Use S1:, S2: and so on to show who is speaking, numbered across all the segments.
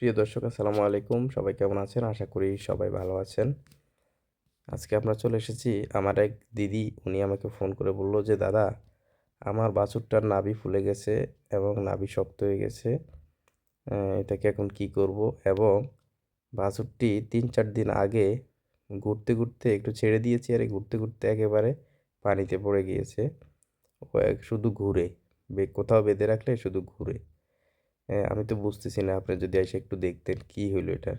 S1: প্রিয় দর্শক, আসসালামু আলাইকুম। সবাই কেমন আছেন? আশা করি সবাই ভালো আছেন। আজকে আমরা চলে এসেছি আমার এক দিদি, উনি আমাকে ফোন করে বলল যে, দাদা, আমার বাছুরটার নাভি ফুলে গেছে এবং নাভি শক্ত হয়ে গেছে। এটাকে এখন কি করব? এবং বাছুরটি তিন চার দিন আগে ঘুরতে ঘুরতে একটু ছেড়ে দিয়েছি আর ঘুরতে ঘুরতে একেবারে পানিতে পড়ে গিয়েছে। ও এক শুধু ঘুরে কোথাও বেঁধে রাখলে শুধু ঘুরে। আমি তো বুঝতেছি না, আপনি যদি এসে একটু দেখতেন কি হইল এটার।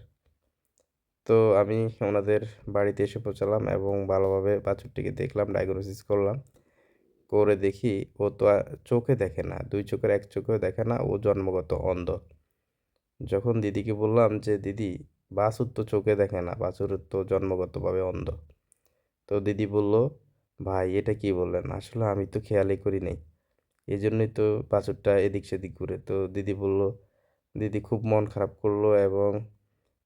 S1: তো আমি ওনাদের বাড়িতে এসে পৌঁছালাম এবং ভালোভাবে বাছুরটিকে দেখলাম ডায়াগনোসিস করলাম। করে দেখি, ও তো চোখে দেখে না, দুই চোখের এক চোখেও দেখে না, ও জন্মগত অন্ধ। যখন দিদিকে বললাম যে, দিদি, বাছুর তো চোখে দেখে না, বাছুর তো জন্মগতভাবে অন্ধ। তো দিদি বলল, ভাই, এটা কি বললেন? আসলে আমি তো খেয়ালই করি নাই। এই জন্যই তো বাছুরটা এদিক সেদিক ঘুরে। তো দিদি বলল, দিদি খুব মন খারাপ করল এবং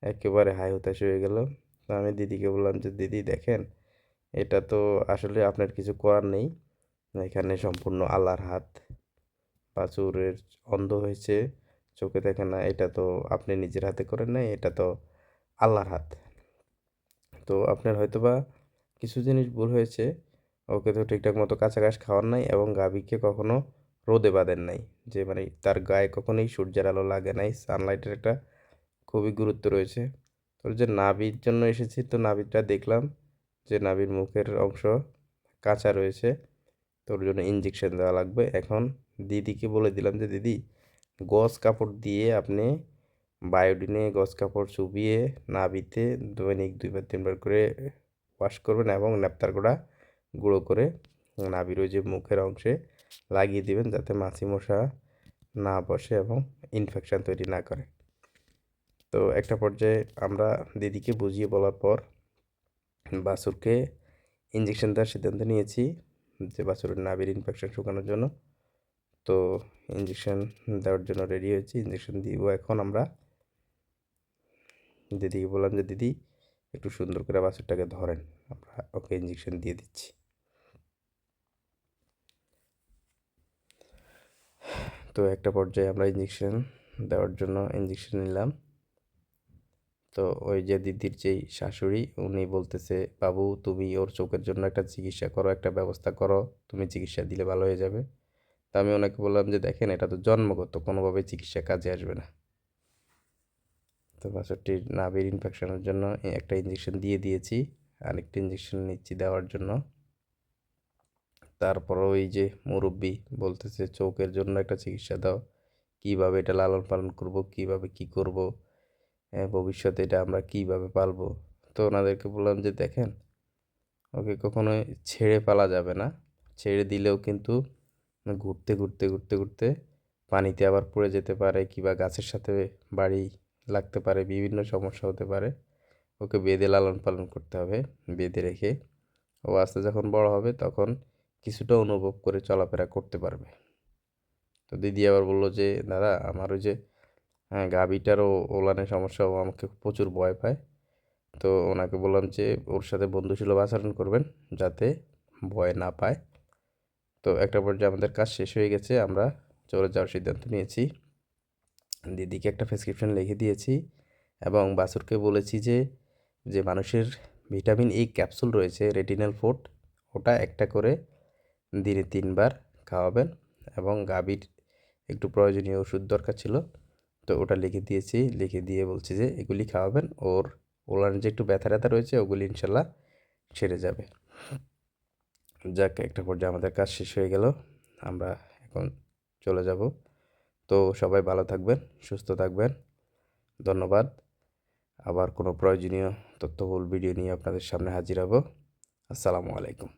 S1: একেবারে হাই হতাশ হয়ে গেল। তো আমি দিদিকে বললাম যে, দিদি দেখেন, এটা তো আসলে আপনার কিছু করার নেই। এখানে সম্পূর্ণ আল্লাহর হাত। বাছুরের অন্ধ হয়েছে, চোখে দেখে না। এটা তো আপনি নিজের হাতে করেন নাই, এটা তো আল্লাহর হাত। তো আপনার হয়তোবা কিছু জিনিস ভুল হয়েছে। ওকে তো ঠিকঠাক মতো কাঁচা ঘাস খাওয়ার নাই এবং গাভীকে কখনো রোদে বাঁধেন নাই। যে মানে তার গায়ে কখনোই সূর্যের আলো লাগে নাই। সানলাইটের একটা খুবই গুরুত্ব রয়েছে। তোর যে নাভির জন্য এসেছি তো নাভিটা দেখলাম যে নাভির মুখের অংশ কাঁচা রয়েছে। তোর জন্য ইঞ্জেকশন দেওয়া লাগবে। এখন দিদিকে বলে দিলাম যে, দিদি গজ কাপড় দিয়ে আপনি বায়োডিনে গজ কাপড় চুবিয়ে নাভিতে দৈনিক দুইবার তিনবার করে ওয়াশ করবেন এবং ন্যাপতার গোড়া গুঁড়ো করে নাভির ওই যে মুখের অংশে লাগিয়ে দিবেন যাতে মাছি মশা না বসে এবং ইনফেকশান তৈরি না করে। তো একটা পর্যায়ে আমরা দিদিকে বুঝিয়ে বলার পর বাছুরকে ইঞ্জেকশন দেওয়ার সিদ্ধান্ত নিয়েছি যে বাছুরের নাভির ইনফেকশান শুকানোর জন্য। তো ইঞ্জেকশন দেওয়ার জন্য রেডি হয়েছি ইঞ্জেকশন দিব এখন আমরা। দিদিকে বললাম যে, দিদি, একটু সুন্দর করে বাছুরটাকে ধরেন, আমরা ওকে ইঞ্জেকশন দিয়ে দিচ্ছি। তো একটা পর্যায়ে আমরা ইঞ্জেকশন দেওয়ার জন্য ইঞ্জেকশন নিলাম। তো ওই যে দিদির যেই শাশুড়ি, উনি বলতেছে, বাবু, তুমি ওর চোখের জন্য একটা চিকিৎসা করো, একটা ব্যবস্থা করো, তুমি চিকিৎসা দিলে ভালো হয়ে যাবে। তা আমি ওনাকে বললাম যে, দেখেন, এটা তো জন্মগত কোনোভাবে চিকিৎসা কাজে আসবে না। তো বাছুরটির নাভির ইনফেকশনের জন্য একটা ইঞ্জেকশন দিয়ে দিয়েছি। আরেকটা ইঞ্জেকশন নিচ্ছি দেওয়ার জন্য। তারপর ওই যে মুরব্বি বলতেছে চোখের জন্য একটা চিকিৎসা দাও। কীভাবে এটা লালন পালন করব? কীভাবে কি করব? হ্যাঁ, ভবিষ্যতে এটা আমরা কীভাবে পালবো? তো ওনাদেরকে বললাম যে দেখেন ওকে কখনোই ছেড়ে পালা যাবে না। ছেড়ে দিলেও কিন্তু ঘুরতে ঘুরতে ঘুরতে ঘুরতে পানিতে আবার পড়ে যেতে পারে কিংবা গাছের সাথে বাড়ি লাগতে পারে বিভিন্ন সমস্যা হতে পারে। ওকে বেঁধে লালন পালন করতে হবে বেঁধে রেখে। ও আস্তে যখন বড় হবে তখন কিছুটা অনুভব করে চলাফেরা করতে পারবে। তো দিদি আবার বলল যে, দাদা, আমার ওই যে হ্যাঁ ওলানের সমস্যা, ও আমাকে প্রচুর ভয় পায়। তো ওনাকে বললাম যে, ওর সাথে বন্ধুসুলভ আচরণ করবেন যাতে ভয় না পায়। তো একটা পর্যায়ে আমাদের কাজ শেষ হয়ে গেছে, আমরা চলে যাওয়ার সিদ্ধান্ত নিয়েছি। দিদিকে একটা প্রেসক্রিপশন লিখে দিয়েছি এবং বাসুরকে বলেছি যে যে মানুষের ভিটামিন ই ক্যাপসুল রয়েছে রেটিনাল ফোর্ট ওটা একটা করে দিনে তিনবার খাওয়াবেন এবং গাভীর একটু প্রয়োজনীয় ওষুধ দরকার ছিল, তো ওটা লিখে দিয়েছি। লিখে দিয়ে বলছি যে এগুলি খাওয়াবেন, ওর ওলার যে একটু ব্যথা ব্যথা রয়েছে ওগুলি ইনশাল্লাহ সেরে যাবে। যাক, একটা পর্যায়ে আমাদের কাজ শেষ হয়ে গেল, আমরা এখন চলে যাব। তো সবাই ভালো থাকবেন, সুস্থ থাকবেন, ধন্যবাদ। আবার কোনো প্রয়োজনীয় তথ্যবহুল ভিডিও নিয়ে আপনাদের সামনে হাজির হব। আসসালামু আলাইকুম।